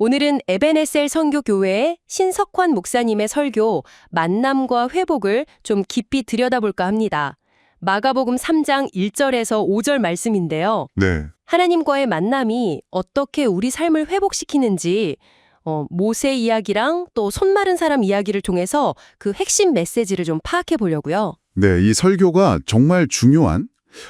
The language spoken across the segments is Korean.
오늘은 에베네셀 선교교회의 신석환 목사님의 설교 만남과 회복을 좀 깊이 들여다볼까 합니다. 마가복음 3장 1절에서 5절 말씀인데요. 네. 하나님과의 만남이 어떻게 우리 삶을 회복시키는지 어, 모세 이야기랑 또 손 마른 사람 이야기를 통해서 그 핵심 메시지를 좀 파악해 보려고요. 네, 이 설교가 정말 중요한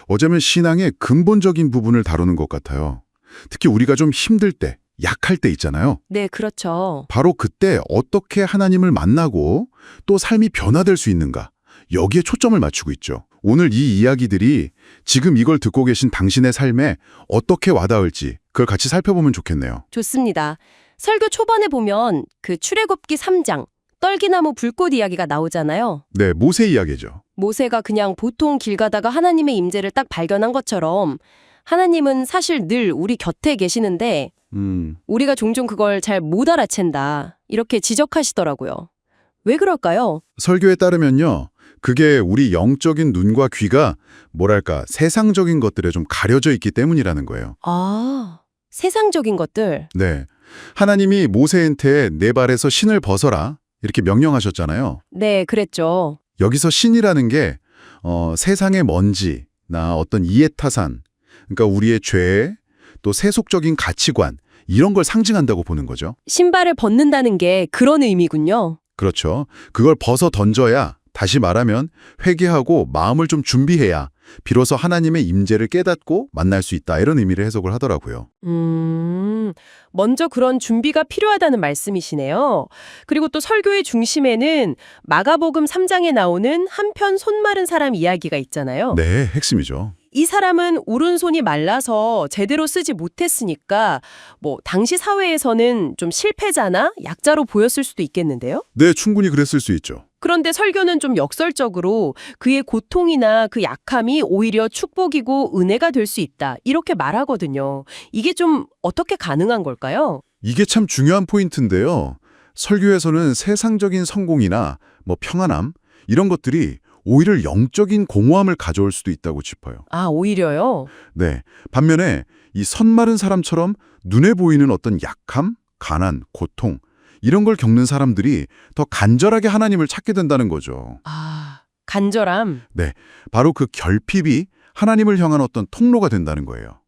어쩌면 신앙의 근본적인 부분을 다루는 것 같아요. 특히 우리가 좀 힘들 때, 약할 때 있잖아요. 네, 그렇죠. 바로 그때 어떻게 하나님을 만나고 또 삶이 변화될 수 있는가 여기에 초점을 맞추고 있죠. 오늘 이 이야기들이 지금 이걸 듣고 계신 당신의 삶에 어떻게 와닿을지 그걸 같이 살펴보면 좋겠네요. 좋습니다. 설교 초반에 보면 그 출애굽기 3장 떨기나무 불꽃 이야기가 나오잖아요. 네, 모세 이야기죠. 모세가 그냥 보통 길 가다가 하나님의 임재를 딱 발견한 것처럼 하나님은 사실 늘 우리 곁에 계시는데 음, 우리가 종종 그걸 잘 못 알아챈다. 이렇게 지적하시더라고요. 왜 그럴까요? 설교에 따르면요. 그게 우리 영적인 눈과 귀가 뭐랄까 세상적인 것들에 좀 가려져 있기 때문이라는 거예요. 아, 세상적인 것들. 네. 하나님이 모세한테 내 발에서 신을 벗어라 이렇게 명령하셨잖아요. 네, 그랬죠. 여기서 신이라는 게 어, 세상의 먼지나 어떤 이해타산, 그러니까 우리의 죄, 또 세속적인 가치관 이런 걸 상징한다고 보는 거죠. 신발을 벗는다는 게 그런 의미군요. 그렇죠. 그걸 벗어 던져야 다시 말하면 회개하고 마음을 좀 준비해야 비로소 하나님의 임재를 깨닫고 만날 수 있다 이런 의미를 해석을 하더라고요. 음, 먼저 그런 준비가 필요하다는 말씀이시네요. 그리고 또 설교의 중심에는 마가복음 3장에 나오는 한편 손 마른 사람 이야기가 있잖아요. 네, 핵심이죠. 이 사람은 오른손이 말라서 제대로 쓰지 못했으니까 뭐 당시 사회에서는 좀 실패자나 약자로 보였을 수도 있겠는데요. 네, 충분히 그랬을 수 있죠. 그런데 설교는 좀 역설적으로 그의 고통이나 그 약함이 오히려 축복이고 은혜가 될 수 있다. 이렇게 말하거든요. 이게 좀 어떻게 가능한 걸까요? 이게 참 중요한 포인트인데요. 설교에서는 세상적인 성공이나 뭐 평안함 이런 것들이 오히려 영적인 공허함을 가져올 수도 있다고 짚어요. 아, 오히려요? 네. 반면에 이 선마른 사람처럼 눈에 보이는 어떤 약함, 가난, 고통 이런 걸 겪는 사람들이 더 간절하게 하나님을 찾게 된다는 거죠. 아, 간절함. 바로 그 결핍이 하나님을 향한 어떤 통로가 된다는 거예요.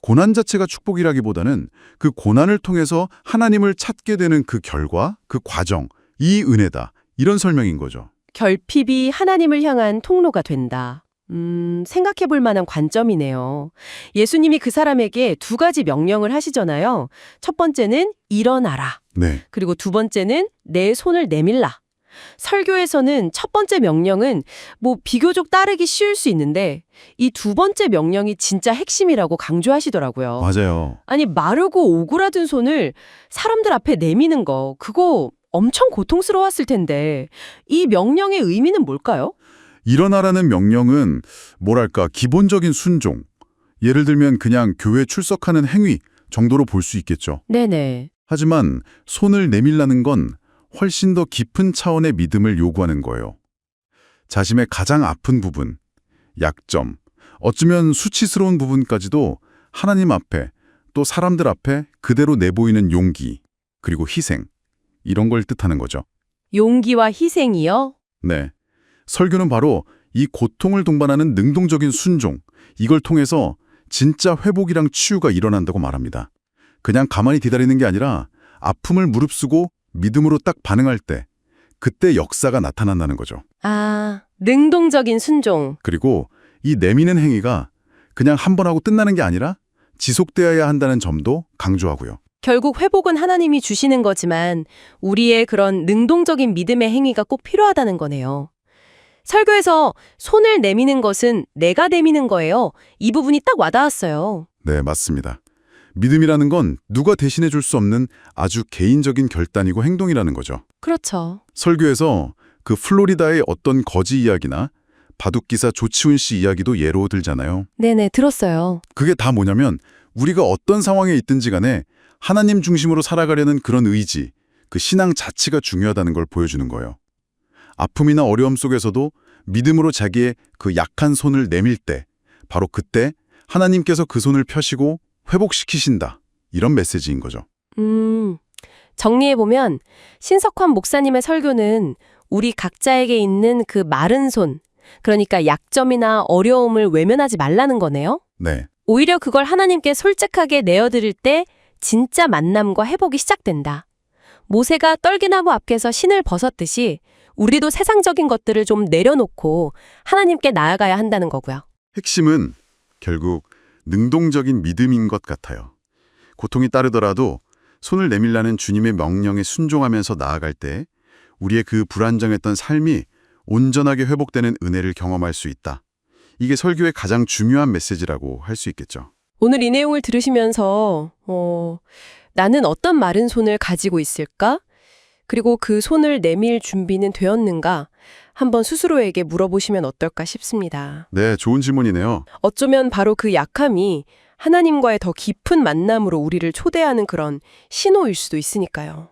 고난 자체가 축복이라기보다는 그 고난을 통해서 하나님을 찾게 되는 그 결과, 그 과정, 이 은혜다. 이런 설명인 거죠. 결핍이 하나님을 향한 통로가 된다. 음, 생각해 볼 만한 관점이네요. 예수님이 그 사람에게 두 가지 명령을 하시잖아요. 첫 번째는 일어나라. 네. 그리고 두 번째는 내 손을 내밀라. 설교에서는 첫 번째 명령은 뭐 비교적 따르기 쉬울 수 있는데 이 두 번째 명령이 진짜 핵심이라고 강조하시더라고요. 맞아요. 아니 마르고 오그라든 손을 사람들 앞에 내미는 거 그거 엄청 고통스러웠을 텐데 이 명령의 의미는 뭘까요? 일어나라는 명령은 뭐랄까 기본적인 순종. 예를 들면 그냥 교회 출석하는 행위 정도로 볼 수 있겠죠. 네네. 하지만 손을 내밀라는 건 훨씬 더 깊은 차원의 믿음을 요구하는 거예요. 자신의 가장 아픈 부분, 약점, 어쩌면 수치스러운 부분까지도 하나님 앞에 또 사람들 앞에 그대로 내보이는 용기, 그리고 희생, 이런 걸 뜻하는 거죠. 용기와 희생이요? 네. 설교는 바로 이 고통을 동반하는 능동적인 순종, 이걸 통해서 진짜 회복이랑 치유가 일어난다고 말합니다. 그냥 가만히 기다리는 게 아니라 아픔을 무릅쓰고 믿음으로 딱 반응할 때, 그때 역사가 나타난다는 거죠. 아, 능동적인 순종. 그리고 이 내미는 행위가 그냥 한 번 하고 끝나는 게 아니라 지속되어야 한다는 점도 강조하고요. 결국 회복은 하나님이 주시는 거지만 우리의 그런 능동적인 믿음의 행위가 꼭 필요하다는 거네요. 설교에서 손을 내미는 것은 내가 내미는 거예요. 이 부분이 딱 와닿았어요. 네, 맞습니다. 믿음이라는 건 누가 대신해 줄 수 없는 아주 개인적인 결단이고 행동이라는 거죠. 그렇죠. 설교에서 그 플로리다의 어떤 거지 이야기나 바둑기사 조치훈 씨 이야기도 예로 들잖아요. 네네, 들었어요. 그게 다 뭐냐면 우리가 어떤 상황에 있든지 간에 하나님 중심으로 살아가려는 그런 의지, 그 신앙 자체가 중요하다는 걸 보여주는 거예요. 아픔이나 어려움 속에서도 믿음으로 자기의 그 약한 손을 내밀 때, 바로 그때 하나님께서 그 손을 펴시고 회복시키신다. 이런 메시지인 거죠. 음, 정리해보면 신석환 목사님의 설교는 우리 각자에게 있는 그 마른 손, 그러니까 약점이나 어려움을 외면하지 말라는 거네요. 네, 오히려 그걸 하나님께 솔직하게 내어드릴 때 진짜 만남과 회복이 시작된다. 모세가 떨기나무 앞에서 신을 벗었듯이 우리도 세상적인 것들을 좀 내려놓고 하나님께 나아가야 한다는 거고요. 핵심은 결국 능동적인 믿음인 것 같아요. 고통이 따르더라도 손을 내밀라는 주님의 명령에 순종하면서 나아갈 때 우리의 그 불안정했던 삶이 온전하게 회복되는 은혜를 경험할 수 있다. 이게 설교의 가장 중요한 메시지라고 할 수 있겠죠. 오늘 이 내용을 들으시면서 어, 나는 어떤 마른 손을 가지고 있을까? 그리고 그 손을 내밀 준비는 되었는가? 한번 스스로에게 물어보시면 어떨까 싶습니다. 네, 좋은 질문이네요. 어쩌면 바로 그 약함이 하나님과의 더 깊은 만남으로 우리를 초대하는 그런 신호일 수도 있으니까요.